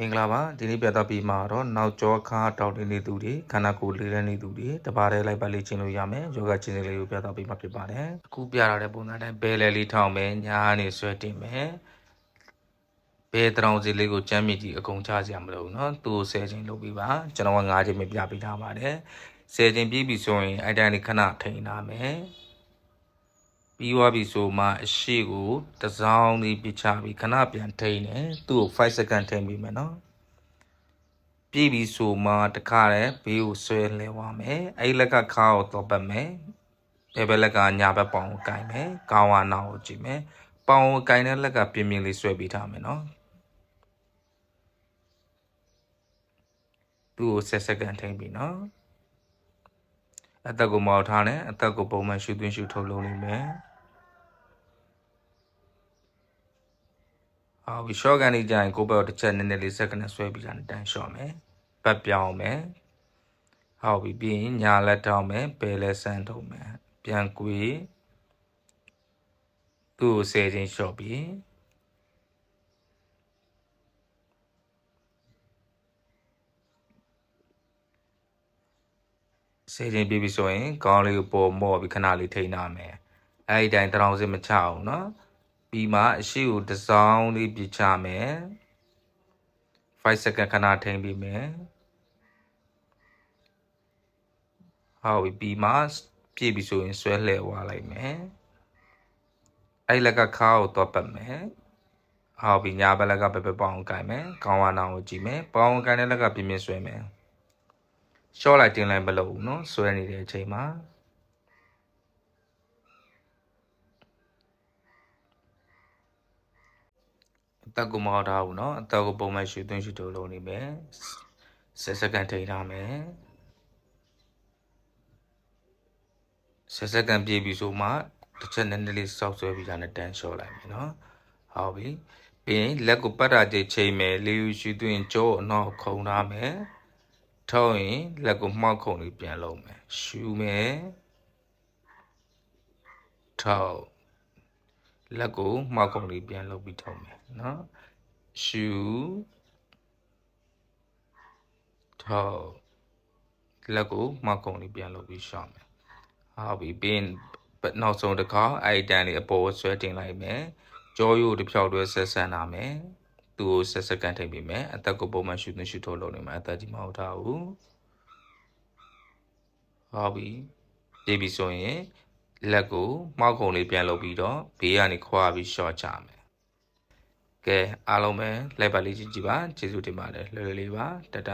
မင်္ဂလာပါဒီနေ့ပြသပြီးမှာတော့နောက်ကျောခါတောက်နေသူတွေခန္ဓာကိုယ်လေးလန်းနေသူတွေတပါးတည်းလိုက်ပါလေ့ကျင့်လို့ရမယ်ယောဂကျင့်စဉ်လေးကိုပြသပြီးမှာဖြစ်ပါတယ်အခုပြရတဲ့ပုံစံတိုင်းဘဲလဲလေးထောင်းမယ်ညာနေဆွဲတင်မယ်ဘဲတောင်စီလေးကိုကြမ်းမြင့်ကြီးအကုန်ချစရာမလိုဘူးเนาะသူ့ကို10ချိန်လုပ်ပြီးပါကျွန်တော်က9ချိန်ပဲပြပေးထားပါတယ်10ချိန်ပြည့်ပြီဆိုရင်အဲ့တိုင်းလေးခဏထိန်ထားမယ် ပြီးသွားပြီဆိုမှအရှိကိုတစောင်းလေးပြချပြီးခဏပြန်ထိန်တယ်သူ့ကို5 second ထိန်ပြီးမယ်နော်ပြည့်ပြီဆိုမှတခါတည်းဘေးကိုဆွဲလဲသွားမယ်အဲ့လက်ကခါကိုတော့ပတ်မယ်ဘယ်ဘက်လက်ကညာဘက်ပေါင်ကိုကင်မယ်ကောင်းဝါနာကိုကြည့်မယ်ပေါင်ကိုကင်တဲ့လက်ကပြင်းပြင်းလေးဆွဲပြီးထားမယ်နော်သူ့ကို10 second ထိန်ပြီးနော်အသက်ကိုမောက်ထားတယ်အသက်ကိုပုံမှန်ရှူသွင်းရှူထုတ်လုပ်လိမ့်မယ် အော်ပြီး short ကန်လေးကြာရင်ကိုယ့်ဘက်ကိုတစ်ချက်နည်းနည်းလေးစက္ကန့်နဲ့ဆွဲပြီးတာနဲ့တန်ရှော့မယ်ဘက်ပြောင်းမယ်အော်ပြီးပြီးရင်ညာလက်ထောင်းမယ်ဘယ်လက်ဆန်းထုံမယ်ပြန်ကွေသူ့ကိုဆယ်ချင်းရှော့ပြီးစေရင်ပြီးပြီဆိုရင်ခေါင်းလေးကိုပေါ်မော့ပြီးခဏလေးထိန်းထားမယ်အဲ့ဒီတိုင်းတရောင်စစ်မချအောင်နော် ပြီးမှအရှိကိုတစ်စောင်းလေးပြချမယ်5 second ခဏထိန်ပြီးမယ်ဟုတ်ပြီပြီးမှပြည့်ပြီဆိုရင်ဆွဲလှည့်သွားလိုက်မယ်အဲ့လက်ကခါကိုတော့ပတ်မယ်ဟုတ်ပြီညာဘက်လက်ကပဲပဲပေါအောင်ကင်မယ်ခေါင်းဝါနောင်ကိုကြည့်မယ်ပေါအောင်ကင်တဲ့လက်ကပြင်းပြင်းဆွဲမယ်ရှော့လိုက်တင်လိုက်မလို့ဘူးနော်ဆွဲနေတဲ့အချိန်မှာ သက်ကိုမဟုတ်ထားဘူးเนาะအသက်ကိုပုံမှန်ရှူသွင်းရှူထုတ်လုပ်နေမယ်10စက္ကန့်ထိန်းထားမယ်10စက္ကန့်ပြည့်ပြီဆိုမှတစ်ချက်နည်းနည်းလေးစောက်ဆွဲပြီးတာနဲ့တန်းလျှော့လိုက်မယ်เนาะဟုတ်ပြီပြီးရင်လက်ကိုပတ်တာကြိတ်ချိန်မယ်လေးယူရှူသွင်းကြောအနောက်ခုံထားမယ်ထောက်ရင်လက်ကိုမှောက်ခုံလေးပြန်လုံးမယ်ရှူမယ်ထောက် လက်ကိုမှောက်ခုံလေးပြန်လုပ်ပြီးထောက်မယ်နော်ရှူထောက်လက်ကိုမှောက်ခုံလေးပြန်လုပ်ပြီးရှောင်းမယ်ဟုတ်ပြီပြီးရင်နောက်ဆုံးတစ်ခါအဲ့ဒီတန်းလေးအပေါ်ဆွဲတင်လိုက်မယ်ကြောရိုးတစ်ဖြောက်တွဲဆက်ဆန်းလာမယ်သူ့ကိုဆက်စကန်ထိပ်ပြီးမယ်အသက်ကိုပုံမှန်ရှူသွင်းရှူထုတ်လုပ်နေမှာအသက်ကြီးမဟုတ်တာဘူးဟုတ်ပြီပြေးပြီဆိုရင် လက်ကိုမှောက်ခုံလေးပြန်လုပ်ပြီးတော့ဘေးကနေခွာပြီးရှော့ချမယ်ကဲအားလုံးပဲလိုက်ပါလေးကြည့်ကြည့်ပါကျေးဇူးတင်ပါတယ်လွယ်လွယ်လေးပါတတ